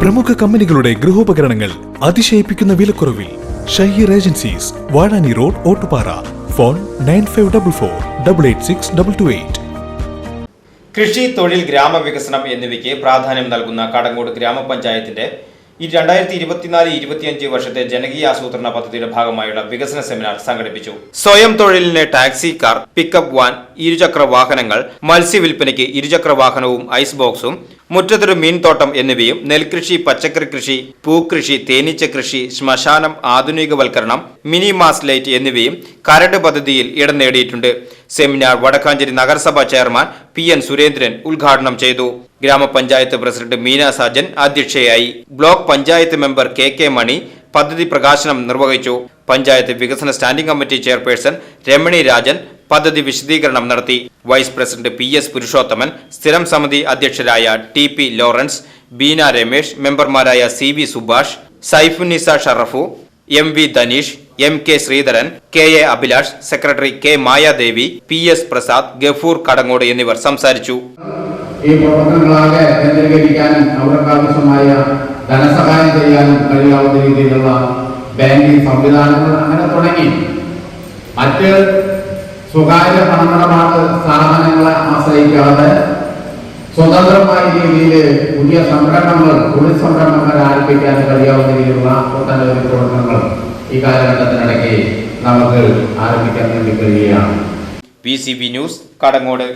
പ്രമുഖ കമ്പനികളുടെ ഗൃഹോപകരണങ്ങൾ അതിശയിപ്പിക്കുന്ന വിലക്കുറവിൽ Shaheer agencies Vazhani road Ottupara. Phone nine five double four double eight six double two eight. കൃഷി തൊഴിൽ ഗ്രാമവികസനം എന്നിവയ്ക്ക് പ്രാധാന്യം നൽകുന്ന കടങ്ങോട് ഗ്രാമപഞ്ചായത്തിന്റെ ഈ രണ്ടായിരത്തി ഇരുപത്തിനാല് ഇരുപത്തിയഞ്ച് വർഷത്തെ ജനകീയ ആസൂത്രണ പദ്ധതിയുടെ ഭാഗമായുള്ള വികസന സെമിനാർ സംഘടിപ്പിച്ചു. സ്വയം തൊഴിലിന് ടാക്സി കാർ പിക്കപ്പ് വാൻ ഇരുചക്ര വാഹനങ്ങൾ മത്സ്യവില്പനയ്ക്ക് ഇരുചക്ര വാഹനവും ഐസ് ബോക്സും മുറ്റത്തൊരു മീൻതോട്ടം എന്നിവയും നെൽകൃഷി പച്ചക്കറി കൃഷി പൂക്കൃഷി തേനീച്ച കൃഷി ശ്മശാനം ആധുനികവൽക്കരണം മിനി മാസ് ലൈറ്റ് എന്നിവയും കരട് പദ്ധതിയിൽ ഇടം നേടിയിട്ടുണ്ട്. സെമിനാർ വടക്കാഞ്ചേരി നഗരസഭാ ചെയർമാൻ പി എൻ സുരേന്ദ്രൻ ഉദ്ഘാടനം ചെയ്തു. ഗ്രാമപഞ്ചായത്ത് പ്രസിഡന്റ് മീന സാജൻ അധ്യക്ഷയായി. Block panchayat member K K Mani പദ്ധതി പ്രകാശനം നിർവഹിച്ചു. പഞ്ചായത്ത് വികസന standing committee chairperson Ramani Rajan പദ്ധതി വിശദീകരണം നടത്തി. Vice president P S Purushothaman സ്ഥിരം സമിതി അധ്യക്ഷരായ T P Lawrence Beena Ramesh മെമ്പർമാരായ C V Subhash Saifunisa Sharafu M V Dhaneesh M K Sreedharan K A Abhilash secretary K Mayadevi P S Prasad Gafoor Kadangode എന്നിവർ സംസാരിച്ചു. ഈ പ്രവർത്തനങ്ങളാകെ കേന്ദ്രീകരിക്കാനും അവർക്ക് ആവശ്യമായ ധനസഹായം ചെയ്യാനും കഴിയാവുന്ന രീതിയിലുള്ള ബാങ്കിംഗ് സംവിധാനങ്ങൾ അങ്ങനെ തുടങ്ങി. മറ്റ് സ്വകാര്യ പണമിടപാട് സ്ഥാപനങ്ങളെ ആശ്രയിക്കാതെ സ്വതന്ത്രമായ രീതിയിൽ പുതിയ സംരംഭങ്ങൾ തൊഴിൽ സംരംഭങ്ങൾ ആരംഭിക്കാൻ കഴിയാവുന്ന രീതിയിലുള്ള ഒട്ടനവധി പ്രവർത്തനങ്ങൾ ഈ കാലഘട്ടത്തിനിടയ്ക്ക് നമുക്ക് ആരംഭിക്കാൻ വേണ്ടി കഴിയുകയാണ്. P C B news Kadangode.